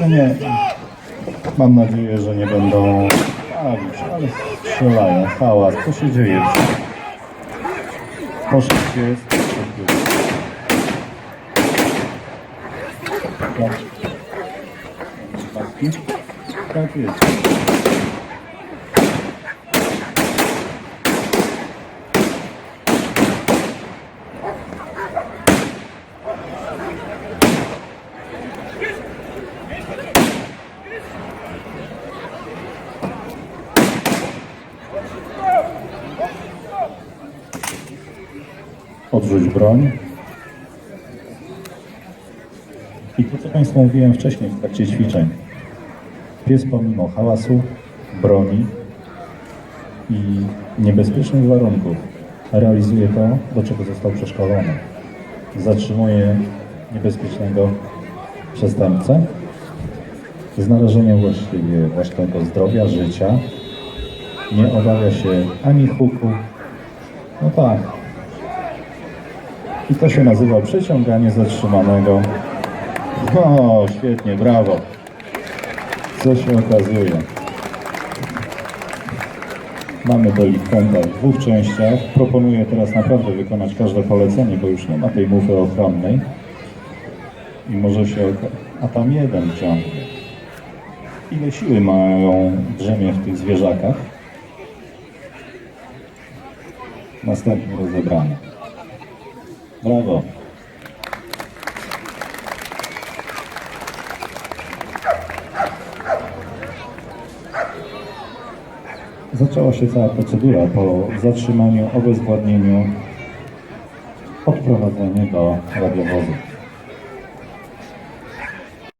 No nie. Mam nadzieję, że nie będą bawić, ale strzelają. Hałas, co się dzieje? Proszę gdzie jest? Tak. Tak jest. Odrzuć broń. I to, co Państwu mówiłem wcześniej w trakcie ćwiczeń. Pies pomimo hałasu, broni i niebezpiecznych warunków realizuje to, do czego został przeszkolony. Zatrzymuje niebezpiecznego przestępcę z narażeniem właściwie własnego zdrowia, życia. Nie obawia się ani huku. No tak, i to się nazywa przeciąganie zatrzymanego. O, świetnie, brawo. Co się okazuje? Mamy delikwenta w dwóch częściach. Proponuję teraz naprawdę wykonać każde polecenie, bo już nie ma tej mufy ochronnej. I może się A tam jeden ciągnie. Ile siły mają drzemie w tych zwierzakach? Następnie rozebrane. Brawo. Zaczęła się cała procedura po zatrzymaniu, obezwładnieniu, odprowadzeniu do radiowozu.